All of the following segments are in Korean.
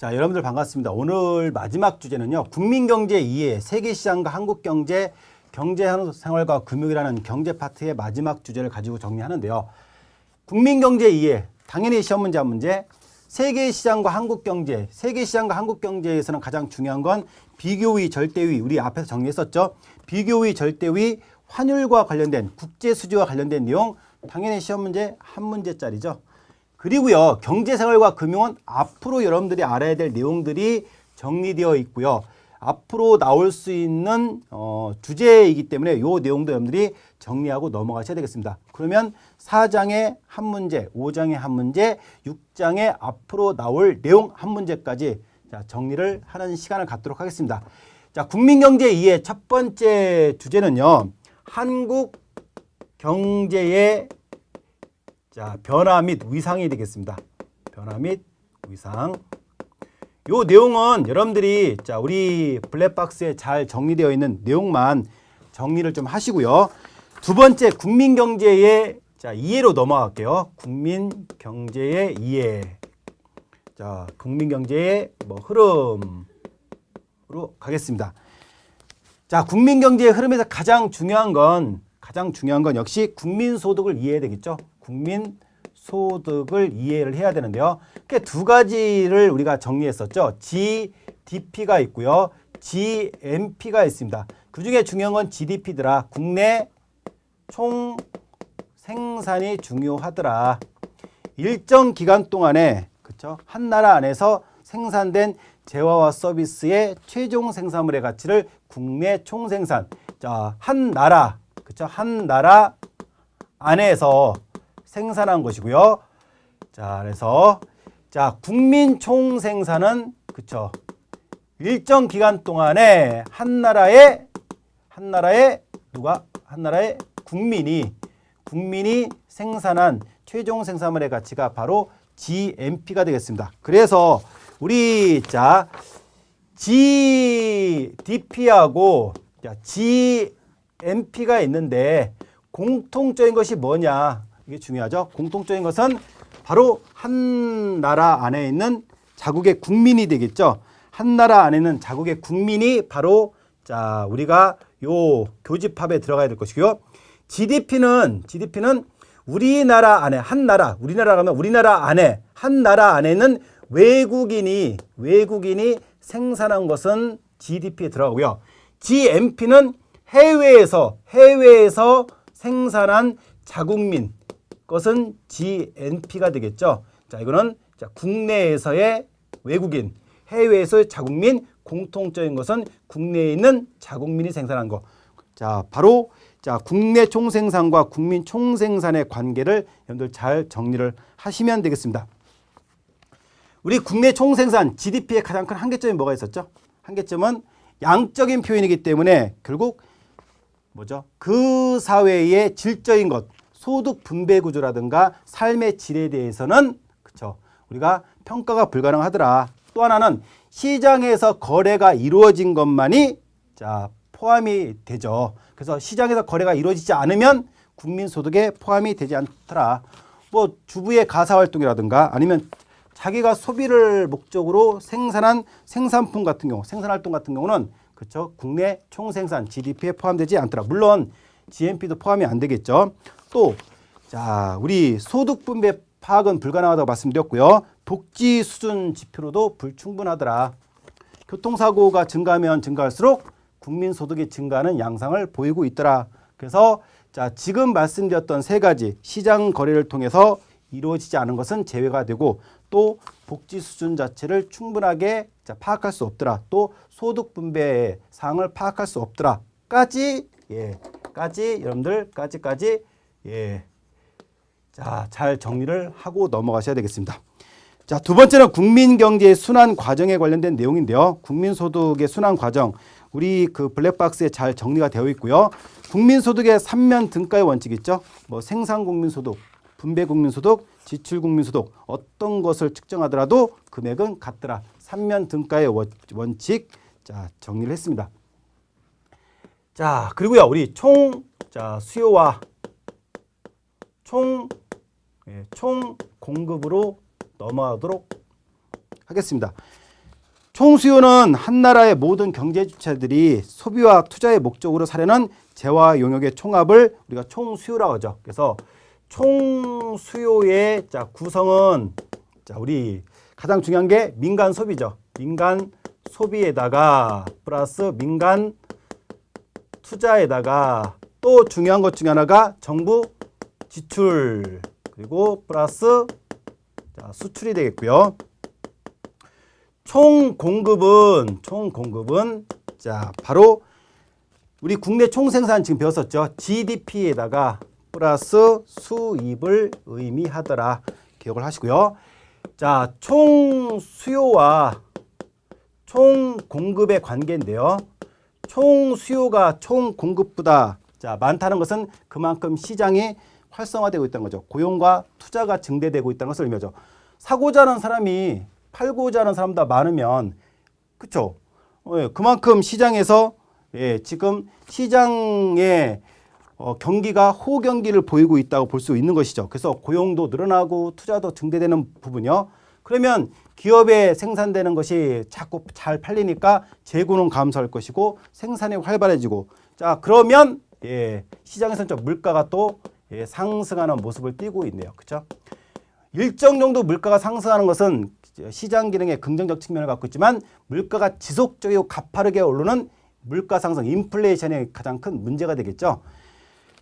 자, 여러분들 반갑습니다. 오늘 마지막 주제는요. 국민경제 이해, 세계시장과 한국경제, 경제생활과 금융이라는 경제 파트의 마지막 주제를 가지고 정리하는데요. 국민경제 이해, 당연히 시험 문제 한 문제. 세계시장과 한국경제, 세계시장과 한국경제에서는 가장 중요한 건 비교의, 절대의, 우리 앞에서 정리했었죠. 비교의, 절대의, 환율과 관련된 국제수지와 관련된 내용 당연히 시험 문제 한 문제짜리죠. 그리고요 경제생활과 금융은 앞으로 여러분들이 알아야 될 내용들이 정리되어 있고요. 앞으로 나올 수 있는 어, 주제이기 때문에 이 내용도 여러분들이 정리하고 넘어가셔야 되겠습니다. 그러면 4장에 한 문제, 5장에 한 문제, 6장에 앞으로 나올 내용 한 문제까지 자, 정리를 하는 시간을 갖도록 하겠습니다. 자, 국민경제 2의 첫 번째 주제는요. 한국 경제의 자, 변화 및 위상이 되겠습니다. 변화 및 위상. 요 내용은 여러분들이 자, 우리 블랙박스에 잘 정리되어 있는 내용만 정리를 좀 하시고요. 두 번째 국민 경제의 자, 이해로 넘어갈게요. 국민 경제의 이해. 자, 국민 경제의 뭐 흐름으로 가겠습니다. 자, 국민 경제의 흐름에서 가장 중요한 건 가장 중요한 건 역시 국민 소득을 이해해야 되겠죠. 국민 소득을 이해를 해야 되는데요. 그두 가지를 우리가 정리했었죠. GDP가 있고요. GNP가 있습니다. 그 중에 중요한 건 GDP더라. 국내 총 생산이 중요하더라. 일정 기간 동안에 그쵸? 한 나라 안에서 생산된 재화와 서비스의 최종 생산물의 가치를 국내 총생산. 자, 한 나라 그쵸? 한 나라 안에서 생산한 것이고요. 자, 그래서 자, 국민 총 생산은 그쵸? 일정 기간 동안에 한 나라의 한 나라의 누가 한 나라의 국민이 국민이 생산한 최종 생산물의 가치가 바로 GNP가 되겠습니다. 그래서 우리 자 GDP하고 GNP가 있는데 공통적인 것이 뭐냐? 이게 중요하죠. 공통적인 것은 바로 한 나라 안에 있는 자국의 국민이 되겠죠. 한 나라 안에 있는 자국의 국민이 바로 자 우리가 요 교집합에 들어가야 될 것이고요. GDP는 GDP는 우리나라 안에 한 나라 우리나라 가면 우리나라 안에 한 나라 안에 있는 외국인이 외국인이 생산한 것은 GDP에 들어가고요. GNP는 해외에서 해외에서 생산한 자국민 것은 GNP가 되겠죠. 자, 이거는 자, 국내에서의 외국인, 해외에서의 자국민, 공통적인 것은 국내에 있는 자국민이 생산한 거. 자, 바로 자, 국내 총생산과 국민 총생산의 관계를 여러분들 잘 정리를 하시면 되겠습니다. 우리 국내 총생산 GDP의 가장 큰 한계점이 뭐가 있었죠? 한계점은 양적인 표현이기 때문에 결국 뭐죠? 그 사회의 질적인 것, 소득 분배 구조라든가 삶의 질에 대해서는 그쵸 우리가 평가가 불가능하더라. 또 하나는 시장에서 거래가 이루어진 것만이 자 포함이 되죠. 그래서 시장에서 거래가 이루어지지 않으면 국민 소득에 포함이 되지 않더라. 뭐 주부의 가사 활동이라든가 아니면 자기가 소비를 목적으로 생산한 생산품 같은 경우, 생산 활동 같은 경우는 그렇죠. 국내 총생산 GDP에 포함되지 않더라. 물론 GNP도 포함이 안 되겠죠. 또 자, 우리 소득 분배 파악은 불가능하다고 말씀드렸고요. 복지 수준 지표로도 불충분하더라. 교통사고가 증가하면 증가할수록 국민 소득이 증가하는 양상을 보이고 있더라. 그래서 자, 지금 말씀드렸던 세 가지 시장 거래를 통해서 이루어지지 않은 것은 제외가 되고 또 복지 수준 자체를 충분하게 자, 파악할 수 없더라. 또 소득 분배의 사항을 파악할 수 없더라.까지 예, 까지 여러분들까지까지 예, 자, 잘 정리를 하고 넘어가셔야 되겠습니다. 자, 두 번째는 국민 경제의 순환 과정에 관련된 내용인데요. 국민 소득의 순환 과정. 우리 그 블랙박스에 잘 정리가 되어 있고요. 국민 소득의 삼면 등가의 원칙 있죠? 뭐 생산 국민 소득, 분배 국민 소득, 지출 국민 소득 어떤 것을 측정하더라도 금액은 같더라. 삼면 등가의 원- 원칙. 자, 정리를 했습니다. 자, 그리고요. 우리 총 자, 수요와 총, 예, 총 공급으로 넘어가도록 하겠습니다. 총 수요는 한 나라의 모든 경제 주체들이 소비와 투자의 목적으로 사려는 재화 용역의 총합을 우리가 총 수요라고 하죠. 그래서 총 수요의 자 구성은 자 우리 가장 중요한 게 민간 소비죠. 민간 소비에다가 플러스 민간 투자에다가 또 중요한 것 중에 하나가 정부 지출 그리고 플러스 자, 수출이 되겠고요. 총 공급은 총 공급은 자 바로 우리 국내 총 생산 지금 배웠었죠. GDP에다가 플러스 수입을 의미하더라. 기억을 하시고요. 자, 총 수요와 총 공급의 관계인데요. 총 수요가 총 공급보다 자, 많다는 것은 그만큼 시장이 활성화되고 있다는 거죠. 고용과 투자가 증대되고 있다는 것을 의미하죠. 사고자 하는 사람이 팔고자 하는 사람보다 많으면 그렇죠. 예, 그만큼 시장에서 예, 지금 시장의 어, 경기가 호경기를 보이고 있다고 볼 수 있는 것이죠. 그래서 고용도 늘어나고 투자도 증대되는 부분이요. 그러면 기업에 생산되는 것이 자꾸 잘 팔리니까 재고는 감소할 것이고 생산이 활발해지고 자 그러면 예, 시장에서는 좀 물가가 또 예, 상승하는 모습을 띠고 있네요. 그렇죠? 일정 정도 물가가 상승하는 것은 시장 기능의 긍정적 측면을 갖고 있지만 물가가 지속적이고 가파르게 오르는 물가 상승, 인플레이션이 가장 큰 문제가 되겠죠.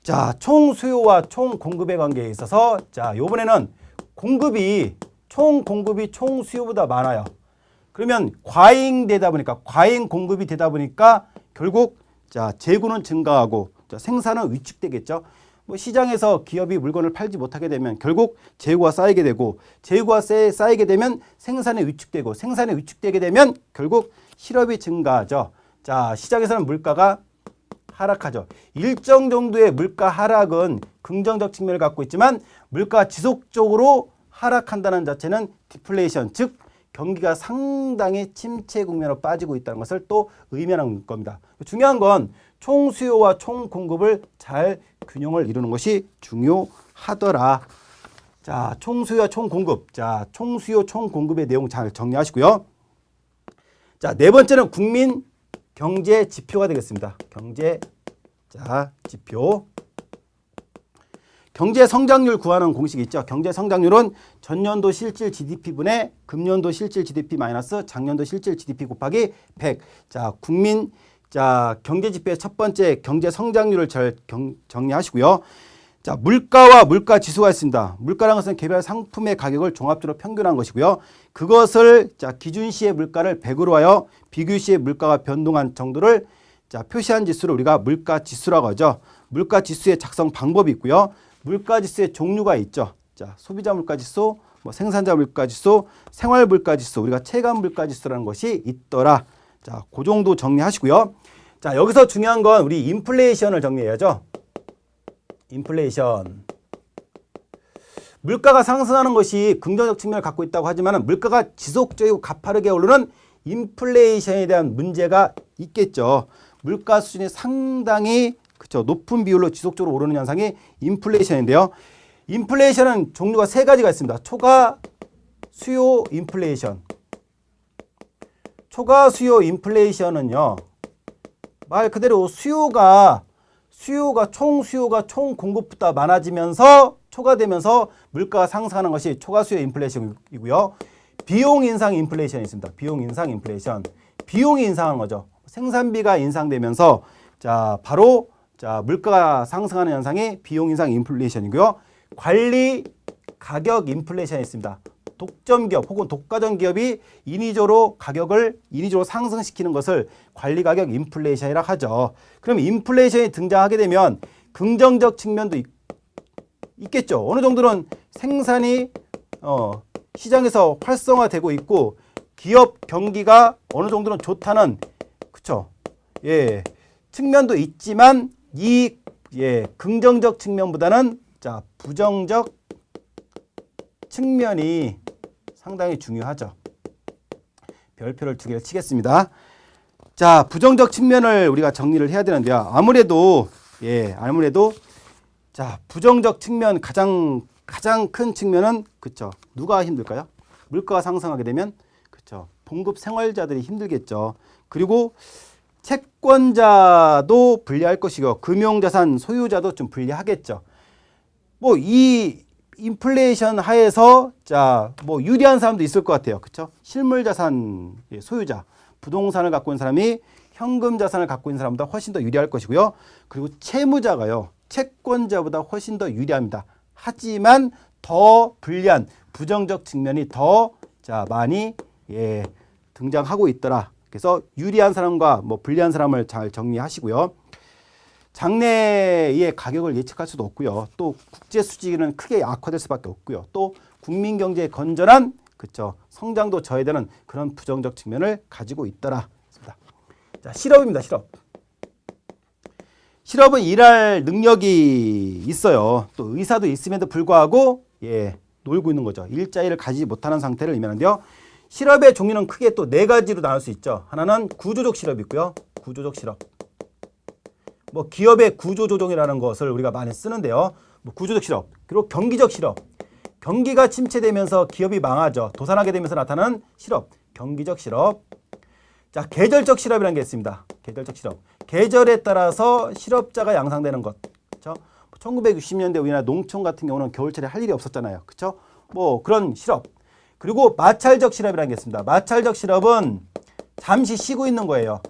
자, 총 수요와 총 공급의 관계에 있어서 자, 요번에는 공급이 총 공급이 총 수요보다 많아요. 그러면 과잉되다 보니까 과잉 공급이 되다 보니까 결국 자, 재고는 증가하고 자, 생산은 위축되겠죠. 뭐 시장에서 기업이 물건을 팔지 못하게 되면 결국 재고가 쌓이게 되고 재고가 쌓- 쌓이게 되면 생산이 위축되고 생산이 위축되게 되면 결국 실업이 증가하죠. 자, 시장에서는 물가가 하락하죠. 일정 정도의 물가 하락은 긍정적 측면을 갖고 있지만 물가가 지속적으로 하락한다는 자체는 디플레이션 즉 경기가 상당히 침체 국면으로 빠지고 있다는 것을 또 의미하는 겁니다. 중요한 건 총 수요와 총 공급을 잘 균형을 이루는 것이 중요하더라. 자, 총 수요와 총 공급. 자, 총 수요 총 공급의 내용 잘 정리하시고요. 자, 네 번째는 국민 경제 지표가 되겠습니다. 경제 자, 지표. 경제 성장률 구하는 공식이 있죠. 경제 성장률은 전년도 실질 GDP분의 금년도 실질 GDP 마이너스 작년도 실질 GDP 곱하기 100. 자, 국민 자, 경제 지표의 첫 번째 경제 성장률을 잘 경, 정리하시고요. 자, 물가와 물가 지수가 있습니다. 물가라는 것은 개별 상품의 가격을 종합적으로 평균한 것이고요. 그것을 자, 기준 시의 물가를 100으로 하여 비교 시의 물가가 변동한 정도를 자, 표시한 지수를 우리가 물가 지수라고 하죠. 물가 지수의 작성 방법이 있고요. 물가 지수의 종류가 있죠. 자, 소비자 물가 지수, 뭐 생산자 물가 지수, 생활 물가 지수, 우리가 체감 물가 지수라는 것이 있더라. 자, 그 정도 정리하시고요. 자, 여기서 중요한 건 우리 인플레이션을 정리해야죠. 인플레이션. 물가가 상승하는 것이 긍정적 측면을 갖고 있다고 하지만 물가가 지속적이고 가파르게 오르는 인플레이션에 대한 문제가 있겠죠. 물가 수준이 상당히 그쵸 높은 비율로 지속적으로 오르는 현상이 인플레이션인데요. 인플레이션은 종류가 세 가지가 있습니다. 초과 수요 인플레이션. 초과 수요 인플레이션은요. 말 그대로 수요가 수요가 총 수요가 총 공급보다 많아지면서 초과되면서 물가가 상승하는 것이 초과 수요 인플레이션이고요. 비용 인상 인플레이션이 있습니다. 비용 인상 인플레이션. 비용이 인상하는 거죠. 생산비가 인상되면서 자, 바로 자, 물가가 상승하는 현상이 비용 인상 인플레이션이고요. 관리 가격 인플레이션이 있습니다. 독점 기업 혹은 독과점 기업이 인위적으로 가격을 인위적으로 상승시키는 것을 관리 가격 인플레이션이라 하죠. 그럼 인플레이션이 등장하게 되면 긍정적 측면도 있, 있겠죠. 어느 정도는 생산이 어, 시장에서 활성화되고 있고 기업 경기가 어느 정도는 좋다는 그쵸? 예 측면도 있지만 이 예, 긍정적 측면보다는 자 부정적 측면이 상당히 중요하죠. 별표를 두 개를 치겠습니다. 자, 부정적 측면을 우리가 정리를 해야 되는데요. 아무래도 예, 아무래도 자, 부정적 측면 가장 가장 큰 측면은 그쵸 누가 힘들까요? 물가가 상승하게 되면 그쵸 봉급 생활자들이 힘들겠죠. 그리고 채권자도 불리할 것이고 금융자산 소유자도 좀 불리하겠죠. 뭐 이 인플레이션 하에서 자 뭐 유리한 사람도 있을 것 같아요. 그렇죠? 실물 자산 소유자, 부동산을 갖고 있는 사람이 현금 자산을 갖고 있는 사람보다 훨씬 더 유리할 것이고요. 그리고 채무자가요. 채권자보다 훨씬 더 유리합니다. 하지만 더 불리한 부정적 측면이 더 자 많이 예, 등장하고 있더라. 그래서 유리한 사람과 뭐 불리한 사람을 잘 정리하시고요. 장래의 가격을 예측할 수도 없고요. 또 국제 수지는 크게 악화될 수밖에 없고요. 또 국민 경제의 건전한 그쵸 성장도 저해되는 그런 부정적 측면을 가지고 있더라. 자, 실업입니다. 실업. 실업은 일할 능력이 있어요. 또 의사도 있음에도 불구하고 예, 놀고 있는 거죠. 일자리를 가지지 못하는 상태를 의미하는데요. 실업의 종류는 크게 또 네 가지로 나눌 수 있죠. 하나는 구조적 실업이 있고요. 구조적 실업. 뭐 기업의 구조 조정이라는 것을 우리가 많이 쓰는데요. 뭐 구조적 실업. 그리고 경기적 실업. 경기가 침체되면서 기업이 망하죠. 도산하게 되면서 나타나는 실업. 경기적 실업. 자, 계절적 실업이라는 게 있습니다. 계절적 실업. 계절에 따라서 실업자가 양상되는 것. 그렇죠? 1960년대 우리나라 농촌 같은 경우는 겨울철에 할 일이 없었잖아요. 그렇죠? 뭐 그런 실업. 그리고 마찰적 실업이라는 게 있습니다. 마찰적 실업은 잠시 쉬고 있는 거예요.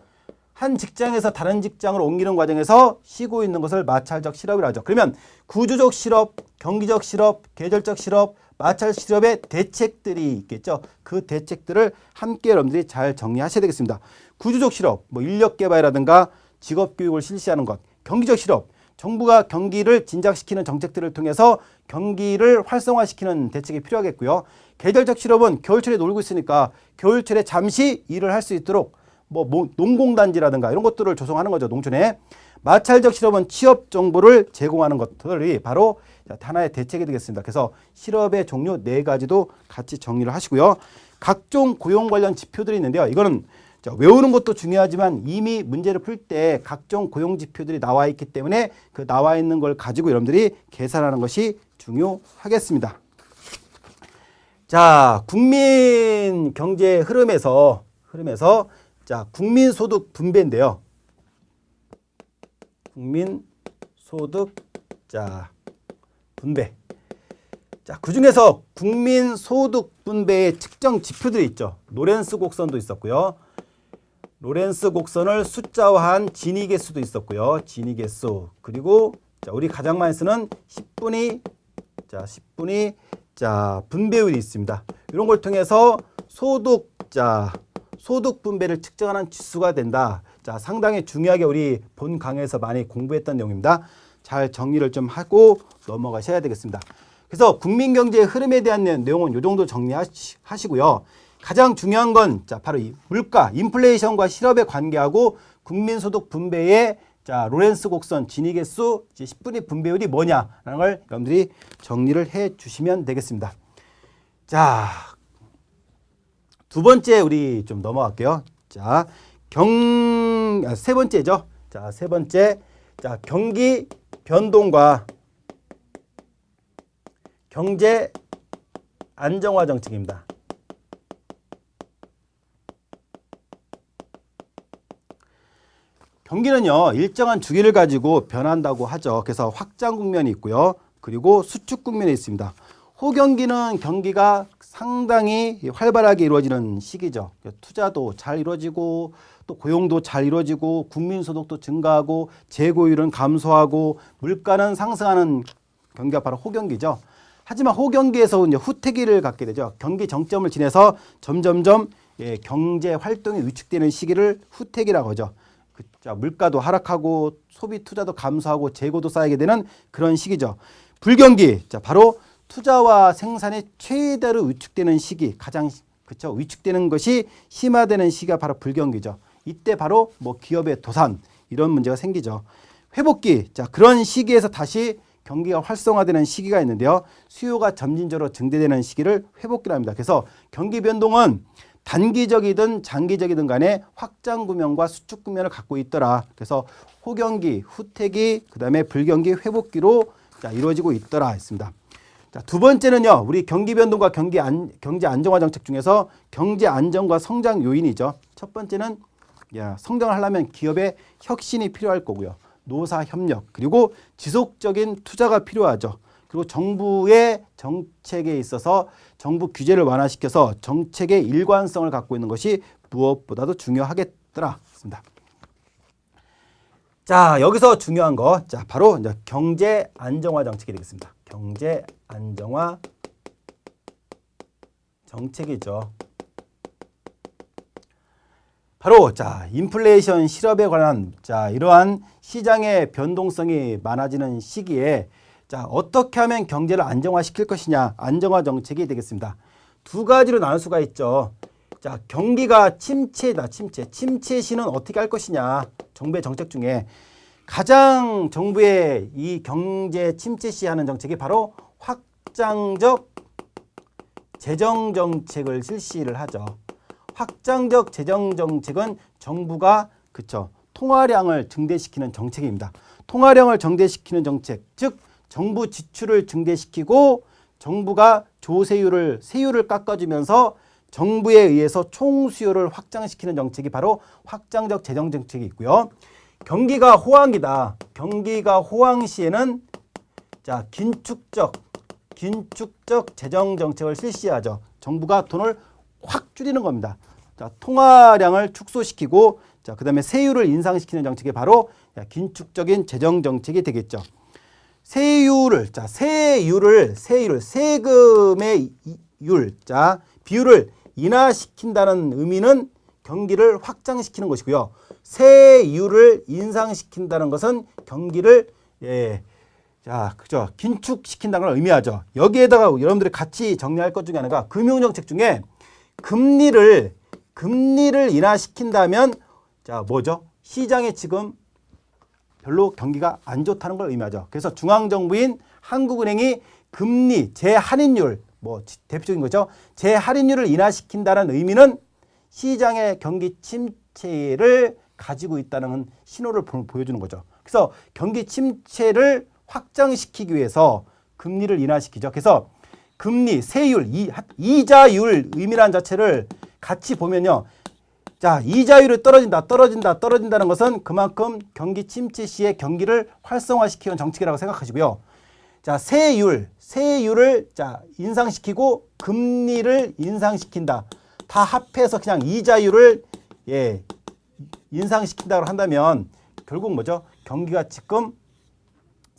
한 직장에서 다른 직장으로 옮기는 과정에서 쉬고 있는 것을 마찰적 실업이라 하죠. 그러면 구조적 실업, 경기적 실업, 계절적 실업, 마찰 실업의 대책들이 있겠죠. 그 대책들을 함께 여러분들이 잘 정리하셔야 되겠습니다. 구조적 실업, 뭐 인력 개발이라든가 직업 교육을 실시하는 것, 경기적 실업, 정부가 경기를 진작시키는 정책들을 통해서 경기를 활성화시키는 대책이 필요하겠고요. 계절적 실업은 겨울철에 놀고 있으니까 겨울철에 잠시 일을 할 수 있도록 뭐 농공단지라든가 이런 것들을 조성하는 거죠 농촌에 마찰적 실업은 취업 정보를 제공하는 것들이 바로 하나의 대책이 되겠습니다. 그래서 실업의 종류 네 가지도 같이 정리를 하시고요. 각종 고용 관련 지표들이 있는데요. 이거는 외우는 것도 중요하지만 이미 문제를 풀 때 각종 고용 지표들이 나와 있기 때문에 그 나와 있는 걸 가지고 여러분들이 계산하는 것이 중요하겠습니다. 자, 국민 경제 흐름에서 흐름에서 자, 국민 소득 분배인데요. 국민 소득 자 분배. 자, 그 중에서 국민 소득 분배의 측정 지표들이 있죠. 로렌스 곡선도 있었고요. 로렌스 곡선을 숫자화한 진위 개수도 있었고요. 진위 개수. 그리고 자, 우리 가장 많이 쓰는 10분위 자, 10분위 자, 분배율이 있습니다. 이런 걸 통해서 소득 자, 소득 분배를 측정하는 지수가 된다. 자, 상당히 중요하게 우리 본 강의에서 많이 공부했던 내용입니다. 잘 정리를 좀 하고 넘어가셔야 되겠습니다. 그래서 국민 경제의 흐름에 대한 내용은 이 정도 정리하시고요. 가장 중요한 건 자, 바로 이 물가, 인플레이션과 실업의 관계하고 국민 소득 분배의 자, 로렌스 곡선 진위 개수 10분의 분배율이 뭐냐라는 걸 여러분들이 정리를 해 주시면 되겠습니다. 자, 두 번째 우리 좀 넘어갈게요. 자, 경, 아, 세 번째죠. 자, 세 번째. 자, 경기 변동과 경제 안정화 정책입니다. 경기는요, 일정한 주기를 가지고 변한다고 하죠. 그래서 확장 국면이 있고요. 그리고 수축 국면이 있습니다. 호경기는 경기가 상당히 활발하게 이루어지는 시기죠. 투자도 잘 이루어지고 또 고용도 잘 이루어지고 국민소득도 증가하고 재고율은 감소하고 물가는 상승하는 경기가 바로 호경기죠. 하지만 호경기에서 이제 후퇴기를 갖게 되죠. 경기 정점을 지내서 점점점 예, 경제 활동이 위축되는 시기를 후퇴기라고 하죠. 그, 자, 물가도 하락하고 소비 투자도 감소하고 재고도 쌓이게 되는 그런 시기죠. 불경기, 자, 바로 투자와 생산이 최대로 위축되는 시기, 가장 그쵸 위축되는 것이 심화되는 시기가 바로 불경기죠. 이때 바로 뭐 기업의 도산 이런 문제가 생기죠. 회복기, 자 그런 시기에서 다시 경기가 활성화되는 시기가 있는데요. 수요가 점진적으로 증대되는 시기를 회복기랍니다. 그래서 경기 변동은 단기적이든 장기적이든 간에 확장 구면과 수축 구면을 갖고 있더라. 그래서 호경기, 후퇴기, 그다음에 불경기, 회복기로 자, 이루어지고 있더라 했습니다. 자, 두 번째는요. 우리 경기 변동과 경기 안, 경제 안정화 정책 중에서 경제 안정과 성장 요인이죠. 첫 번째는 야, 성장을 하려면 기업의 혁신이 필요할 거고요. 노사 협력 그리고 지속적인 투자가 필요하죠. 그리고 정부의 정책에 있어서 정부 규제를 완화시켜서 정책의 일관성을 갖고 있는 것이 무엇보다도 중요하겠더라. 습니다. 자, 여기서 중요한 거, 자, 바로 이제 경제 안정화 정책이 되겠습니다. 경제 안정화 정책이죠. 바로 자 인플레이션 실업에 관한 자 이러한 시장의 변동성이 많아지는 시기에 자 어떻게 하면 경제를 안정화시킬 것이냐 안정화 정책이 되겠습니다. 두 가지로 나눌 수가 있죠. 자 경기가 침체다 침체 침체 시는 어떻게 할 것이냐 정부의 정책 중에 가장 정부의 이 경제 침체 시 하는 정책이 바로 확장적 재정 정책을 실시를 하죠. 확장적 재정 정책은 정부가 그쵸 통화량을 증대시키는 정책입니다. 통화량을 증대시키는 정책, 즉 정부 지출을 증대시키고 정부가 조세율을 세율을 깎아주면서 정부에 의해서 총 수요를 확장시키는 정책이 바로 확장적 재정 정책이 있고요. 경기가 호황이다. 경기가 호황 시에는 자 긴축적 긴축적 재정 정책을 실시하죠. 정부가 돈을 확 줄이는 겁니다. 자, 통화량을 축소시키고 자, 그다음에 세율을 인상시키는 정책이 바로 긴축적인 재정 정책이 되겠죠. 세율을 자, 세율을 세율을 세금의 율, 자, 비율을 인하시킨다는 의미는 경기를 확장시키는 것이고요. 세율을 인상시킨다는 것은 경기를 예, 자, 그죠. 긴축시킨다는 걸 의미하죠. 여기에다가 여러분들이 같이 정리할 것 중에 하나가 금융정책 중에 금리를 금리를 인하시킨다면 자 뭐죠? 시장에 지금 별로 경기가 안 좋다는 걸 의미하죠. 그래서 중앙정부인 한국은행이 금리 재할인율 뭐 대표적인 거죠. 재할인율을 인하시킨다는 의미는 시장의 경기 침체를 가지고 있다는 신호를 보여주는 거죠. 그래서 경기 침체를 확장시키기 위해서 금리를 인하시키죠. 그래서 금리, 세율, 이, 이자율 의미란 자체를 같이 보면요. 자, 이자율이 떨어진다, 떨어진다, 떨어진다는 것은 그만큼 경기 침체 시에 경기를 활성화시키는 정책이라고 생각하시고요. 자, 세율, 세율을 자, 인상시키고 금리를 인상시킨다. 다 합해서 그냥 이자율을 예, 인상시킨다고 한다면 결국 뭐죠? 경기가 지금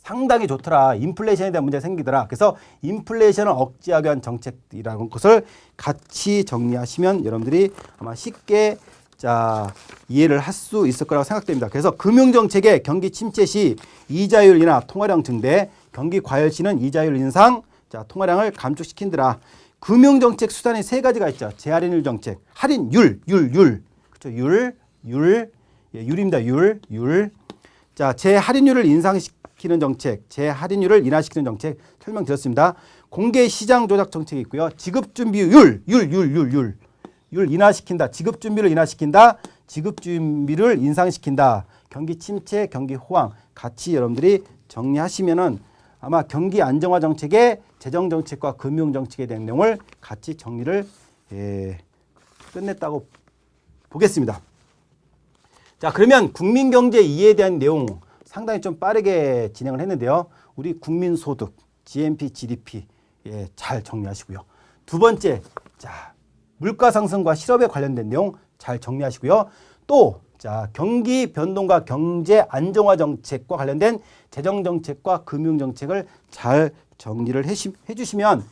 상당히 좋더라. 인플레이션에 대한 문제가 생기더라. 그래서 인플레이션을 억제하기 위한 정책이라는 것을 같이 정리하시면 여러분들이 아마 쉽게 자 이해를 할 수 있을 거라고 생각됩니다. 그래서 금융정책의 경기 침체 시 이자율 인하 통화량 증대, 경기 과열 시는 이자율 인상, 자 통화량을 감축시킨더라. 금융정책 수단이 세 가지가 있죠. 재할인율 정책, 할인율, 율, 율, 그렇죠. 율, 율, 예, 율입니다. 율, 율. 자 재할인율을 인상시 시키는 정책, 재할인율을 인하시키는 정책 설명드렸습니다. 공개 시장 조작 정책이 있고요. 지급 준비율, 율, 율, 율, 율. 율 인하시킨다. 지급 준비를 인하시킨다. 지급 준비를 인상시킨다. 경기 침체, 경기 호황 같이 여러분들이 정리하시면은 아마 경기 안정화 정책의 재정 정책과 금융 정책에 대한 내용을 같이 정리를 예, 끝냈다고 보겠습니다. 자, 그러면 국민 경제 이해에 대한 내용 상당히 좀 빠르게 진행을 했는데요. 우리 국민소득, GNP, GDP 예, 잘 정리하시고요. 두 번째, 자 물가 상승과 실업에 관련된 내용 잘 정리하시고요. 또 자, 경기 변동과 경제 안정화 정책과 관련된 재정 정책과 금융 정책을 잘 정리를 해 주시면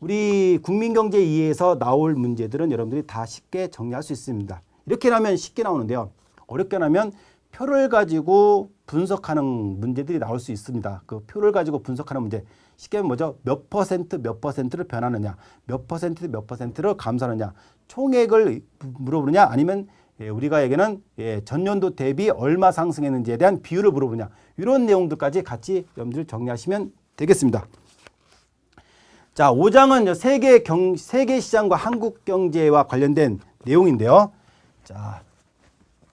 우리 국민 경제 이해에서 나올 문제들은 여러분들이 다 쉽게 정리할 수 있습니다. 이렇게 하면 쉽게 나오는데요. 어렵게 하면 표를 가지고 분석하는 문제들이 나올 수 있습니다. 그 표를 가지고 분석하는 문제. 쉽게 뭐죠? 몇 퍼센트 몇 퍼센트를 변하느냐, 몇 퍼센트 몇 퍼센트를 감소하느냐, 총액을 물어보느냐, 아니면 예, 우리가 얘기는 예, 전년도 대비 얼마 상승했는지에 대한 비율을 물어보냐, 이런 내용들까지 같이 여러분들 정리하시면 되겠습니다. 자, 5장은 세계 경, 세계 시장과 한국 경제와 관련된 내용인데요. 자,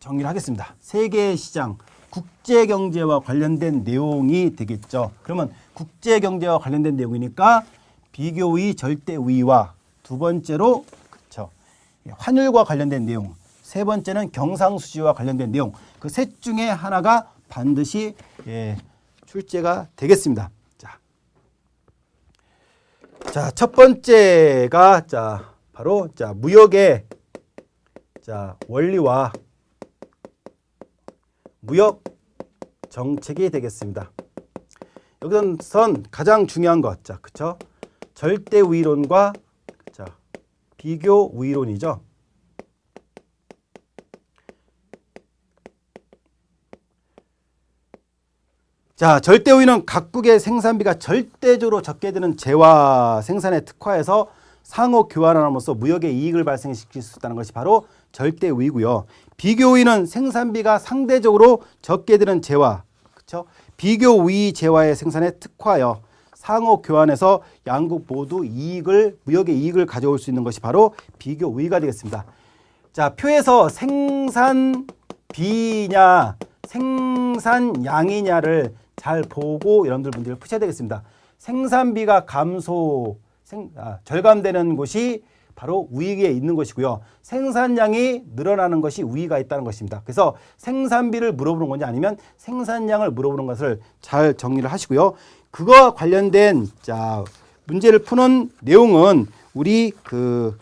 정리를 하겠습니다. 세계 시장, 국제 경제와 관련된 내용이 되겠죠. 그러면 국제 경제와 관련된 내용이니까 비교 우위, 절대 우위와 두 번째로 그쵸 환율과 관련된 내용. 세 번째는 경상수지와 관련된 내용. 그 셋 중에 하나가 반드시 예, 출제가 되겠습니다. 자, 자, 첫 번째가 자, 바로 자, 무역의 자, 원리와 무역 정책이 되겠습니다. 여기선 가장 중요한 것, 자, 그쵸? 절대 우위론과 자, 비교 우위론이죠. 자, 절대 우위는 각국의 생산비가 절대적으로 적게 드는 재화 생산에 특화해서 상호 교환함으로써 무역의 이익을 발생시킬 수 있다는 것이 바로 절대 우위고요. 비교 우위는 생산비가 상대적으로 적게 드는 재화, 그렇죠? 비교 우위 재화의 생산에 특화하여 상호 교환해서 양국 모두 이익을 무역의 이익을 가져올 수 있는 것이 바로 비교 우위가 되겠습니다. 자, 표에서 생산비냐 생산량이냐를 잘 보고 여러분들 문제를 푸셔야 되겠습니다. 생산비가 감소, 생, 아, 절감되는 곳이 바로 우위에 있는 것이고요. 생산량이 늘어나는 것이 우위가 있다는 것입니다. 그래서 생산비를 물어보는 건지 아니면 생산량을 물어보는 것을 잘 정리를 하시고요. 그거와 관련된 자 문제를 푸는 내용은 우리 그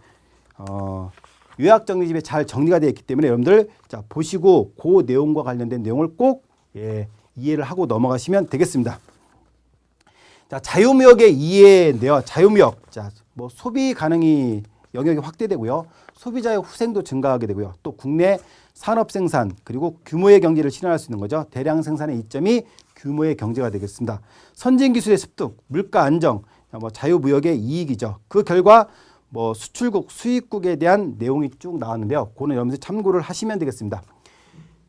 어, 요약 정리집에 잘 정리가 되어 있기 때문에 여러분들 자 보시고 그 내용과 관련된 내용을 꼭 예, 이해를 하고 넘어가시면 되겠습니다. 자 자유무역의 이해인데요. 자유무역 자뭐 소비 가능이 영역이 확대되고요. 소비자의 후생도 증가하게 되고요. 또 국내 산업 생산 그리고 규모의 경제를 실현할 수 있는 거죠. 대량 생산의 이점이 규모의 경제가 되겠습니다. 선진 기술의 습득, 물가 안정, 뭐 자유무역의 이익이죠. 그 결과 뭐 수출국, 수입국에 대한 내용이 쭉 나왔는데요. 그거는 여러분들 참고를 하시면 되겠습니다.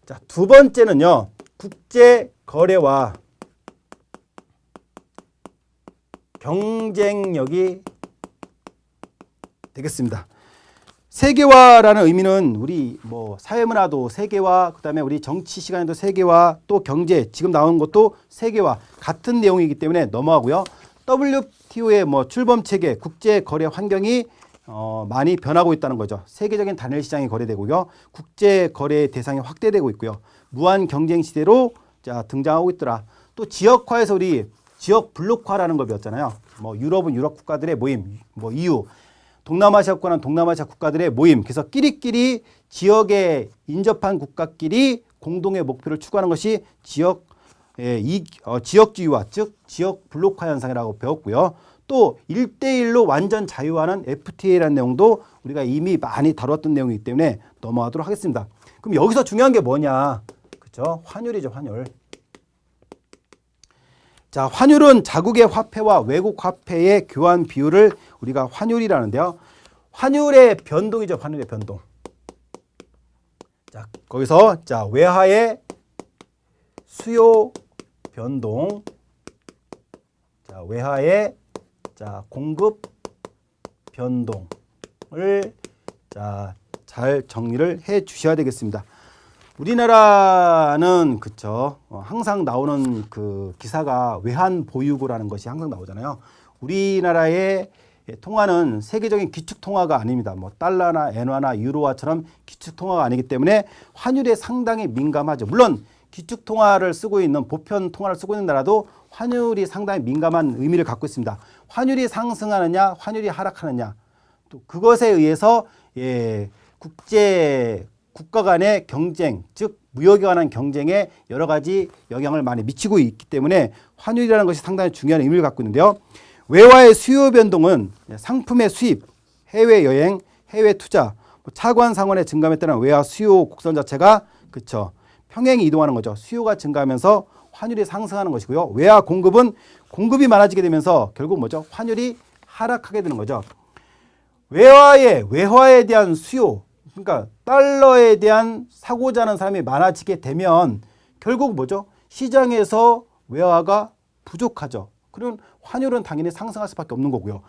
자, 두 번째는요. 국제 거래와 경쟁력이 되겠습니다. 세계화라는 의미는 우리 뭐 사회문화도 세계화, 그다음에 우리 정치 시간에도 세계화, 또 경제 지금 나온 것도 세계화 같은 내용이기 때문에 넘어가고요. WTO의 뭐 출범 체계, 국제 거래 환경이 어, 많이 변하고 있다는 거죠. 세계적인 단일 시장이 거래되고요. 국제 거래 대상이 확대되고 있고요. 무한 경쟁 시대로 자 등장하고 있더라. 또 지역화에서 우리 지역 블록화라는 걸 배웠잖아요. 뭐 유럽은 유럽 국가들의 모임, 뭐 EU 동남아시아 국가는 동남아시아 국가들의 모임. 그래서 끼리끼리 지역에 인접한 국가끼리 공동의 목표를 추구하는 것이 지역 예, 이 어, 지역주의화 즉 지역 블록화 현상이라고 배웠고요. 또 1대1로 완전 자유화는 FTA라는 내용도 우리가 이미 많이 다뤘던 내용이기 때문에 넘어가도록 하겠습니다. 그럼 여기서 중요한 게 뭐냐? 그렇죠? 환율이죠, 환율. 자, 환율은 자국의 화폐와 외국 화폐의 교환 비율을 우리가 환율이라는데요. 환율의 변동이죠, 환율의 변동. 자, 거기서 자, 외화의 수요 변동. 자, 외화의 자, 공급 변동을 자, 잘 정리를 해 주셔야 되겠습니다. 우리나라는 그쵸 어, 항상 나오는 그 기사가 외환 보유고라는 것이 항상 나오잖아요. 우리나라의 통화는 세계적인 기축 통화가 아닙니다. 뭐 달러나 엔화나 유로화처럼 기축 통화가 아니기 때문에 환율에 상당히 민감하죠. 물론 기축 통화를 쓰고 있는 보편 통화를 쓰고 있는 나라도 환율이 상당히 민감한 의미를 갖고 있습니다. 환율이 상승하느냐, 환율이 하락하느냐, 또 그것에 의해서 예, 국제 국가 간의 경쟁, 즉 무역에 관한 경쟁에 여러 가지 영향을 많이 미치고 있기 때문에 환율이라는 것이 상당히 중요한 의미를 갖고 있는데요. 외화의 수요 변동은 상품의 수입, 해외 여행, 해외 투자, 뭐 차관 상원의 증감에 따른 외화 수요 곡선 자체가 그쵸 평행이 이동하는 거죠. 수요가 증가하면서 환율이 상승하는 것이고요. 외화 공급은 공급이 많아지게 되면서 결국 뭐죠? 환율이 하락하게 되는 거죠. 외화의 외화에 대한 수요, 그러니까 달러에 대한 사고자 하는 사람이 많아지게 되면 결국 뭐죠? 시장에서 외화가 부족하죠. 그럼 환율은 당연히 상승할 수밖에 없는 거고요.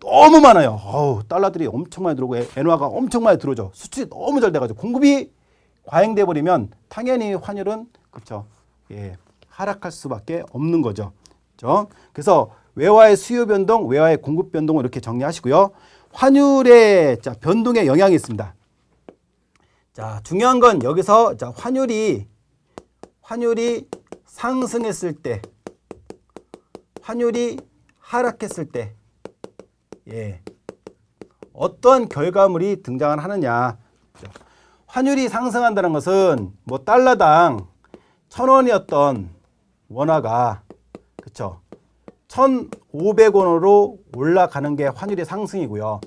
너무 많아요. 어우, 달러들이 엄청 많이 들어오고 엔화가 엄청 많이 들어오죠. 수출이 너무 잘 돼가지고 공급이 과잉돼 버리면 당연히 환율은 그렇죠. 예, 하락할 수밖에 없는 거죠. 그렇죠? 그래서 외화의 수요 변동, 외화의 공급 변동을 이렇게 정리하시고요. 환율의 자, 변동에 영향이 있습니다. 자, 중요한 건 여기서 자, 환율이 환율이 상승했을 때 환율이 하락했을 때 예. 어떤 결과물이 등장을 하느냐. 환율이 상승한다는 것은 뭐 달러당 천 원이었던 원화가 그쵸 1,500원으로 올라가는 게 환율의 상승이고요.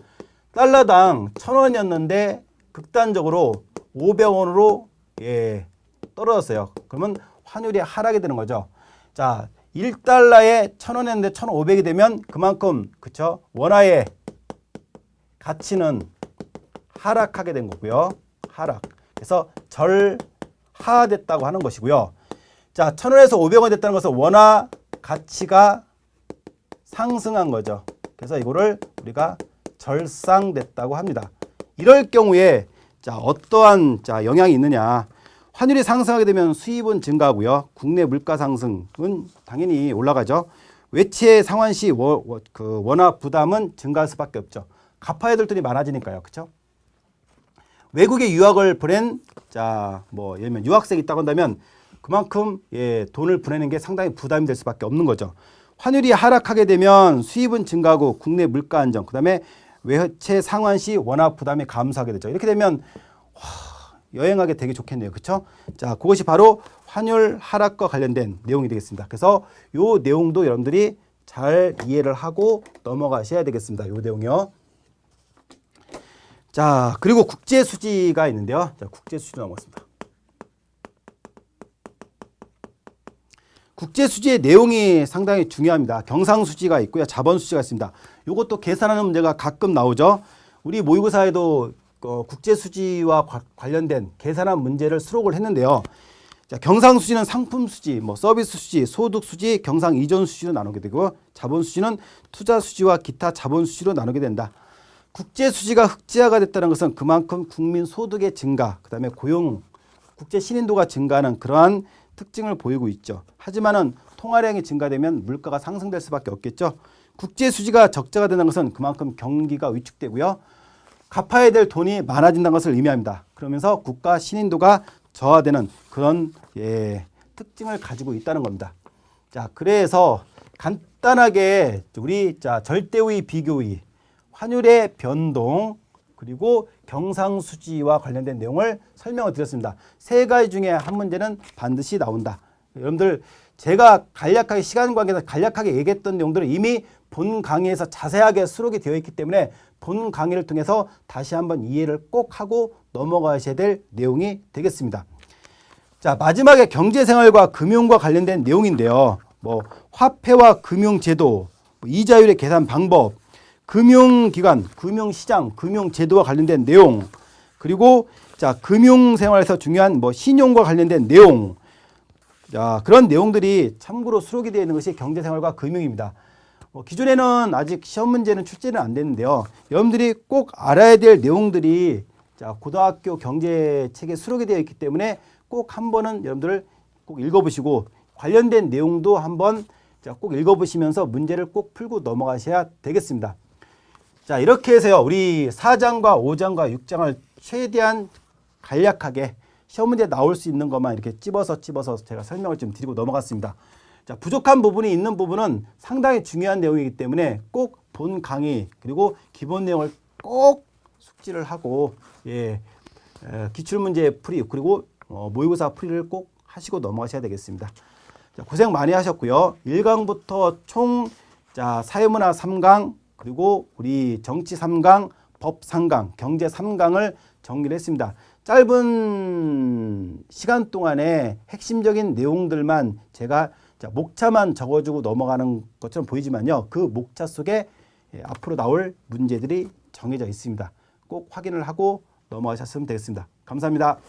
달러당 천 원이었는데 극단적으로 500원으로 예, 떨어졌어요. 그러면 환율이 하락이 되는 거죠. 자, 1달러에 1,000원이었는데 1,500이 되면 그만큼 그쵸? 원화의 가치는 하락하게 된 거고요. 하락. 그래서 절하됐다고 하는 것이고요. 자, 1,000원에서 500원 됐다는 것은 원화 가치가 상승한 거죠. 그래서 이거를 우리가 절상됐다고 합니다. 이럴 경우에 자, 어떠한 자, 영향이 있느냐? 환율이 상승하게 되면 수입은 증가하고요. 국내 물가 상승은 당연히 올라가죠. 외채 상환 시 워, 워, 그 원화 부담은 증가할 수밖에 없죠. 갚아야 될 돈이 많아지니까요. 그렇죠? 외국에 유학을 보낸 자 뭐 예를 들면 유학생이 있다고 한다면 그만큼 예, 돈을 보내는 게 상당히 부담이 될 수밖에 없는 거죠. 환율이 하락하게 되면 수입은 증가하고 국내 물가 안정, 그다음에 외채 상환 시 원화 부담이 감소하게 되죠. 이렇게 되면 와, 여행하기 되게 좋겠네요. 그렇죠? 자, 그것이 바로 환율 하락과 관련된 내용이 되겠습니다. 그래서 요 내용도 여러분들이 잘 이해를 하고 넘어가셔야 되겠습니다. 요 내용이요. 자, 그리고 국제 수지가 있는데요. 자, 국제 수지로 넘어갔습니다. 국제 수지의 내용이 상당히 중요합니다. 경상 수지가 있고요. 자본 수지가 있습니다. 이것도 계산하는 문제가 가끔 나오죠. 우리 모의고사에도 어, 국제 수지와 과- 관련된 계산한 문제를 수록을 했는데요. 자, 경상 수지는 상품 수지, 뭐 서비스 수지, 소득 수지, 경상 이전 수지로 나누게 되고 자본 수지는 투자 수지와 기타 자본 수지로 나누게 된다. 국제 수지가 흑자가 됐다는 것은 그만큼 국민 소득의 증가, 그 다음에 고용, 국제 신인도가 증가하는 그러한 특징을 보이고 있죠. 하지만은 통화량이 증가되면 물가가 상승될 수밖에 없겠죠. 국제 수지가 적자가 되는 것은 그만큼 경기가 위축되고요. 갚아야 될 돈이 많아진다는 것을 의미합니다. 그러면서 국가 신인도가 저하되는 그런 예, 특징을 가지고 있다는 겁니다. 자, 그래서 간단하게 우리 자 절대의 비교의 환율의 변동 그리고 경상수지와 관련된 내용을 설명을 드렸습니다. 세 가지 중에 한 문제는 반드시 나온다. 여러분들 제가 간략하게 시간 관계에서 간략하게 얘기했던 내용들은 이미 본 강의에서 자세하게 수록이 되어 있기 때문에 본 강의를 통해서 다시 한번 이해를 꼭 하고 넘어가셔야 될 내용이 되겠습니다. 자, 마지막에 경제생활과 금융과 관련된 내용인데요. 뭐 화폐와 금융제도, 뭐 이자율의 계산 방법, 금융기관, 금융시장, 금융제도와 관련된 내용, 그리고 자 금융생활에서 중요한 뭐 신용과 관련된 내용, 자 그런 내용들이 참고로 수록이 되어 있는 것이 경제생활과 금융입니다. 뭐 기존에는 아직 시험 문제는 출제는 안 됐는데요. 여러분들이 꼭 알아야 될 내용들이 자 고등학교 경제 책에 수록이 되어 있기 때문에 꼭 한 번은 여러분들 꼭 읽어보시고 관련된 내용도 한번 자, 꼭 읽어보시면서 문제를 꼭 풀고 넘어가셔야 되겠습니다. 자 이렇게 해서요 우리 4장과 5장과 6장을 최대한 간략하게 시험 문제 나올 수 있는 것만 이렇게 찝어서 찝어서 제가 설명을 좀 드리고 넘어갔습니다. 자 부족한 부분이 있는 부분은 상당히 중요한 내용이기 때문에 꼭 본 강의 그리고 기본 내용을 꼭 숙지를 하고 예 에, 기출 문제 풀이 그리고 어, 모의고사 풀이를 꼭 하시고 넘어가셔야 되겠습니다. 자, 고생 많이 하셨고요. 1강부터 총 자, 사회문화 3강 그리고 우리 정치 3강, 법 3강, 경제 3강을 정리를 했습니다. 짧은 시간 동안에 핵심적인 내용들만 제가 자, 목차만 적어주고 넘어가는 것처럼 보이지만요. 그 목차 속에 예, 앞으로 나올 문제들이 정해져 있습니다. 꼭 확인을 하고 넘어가셨으면 되겠습니다. 감사합니다.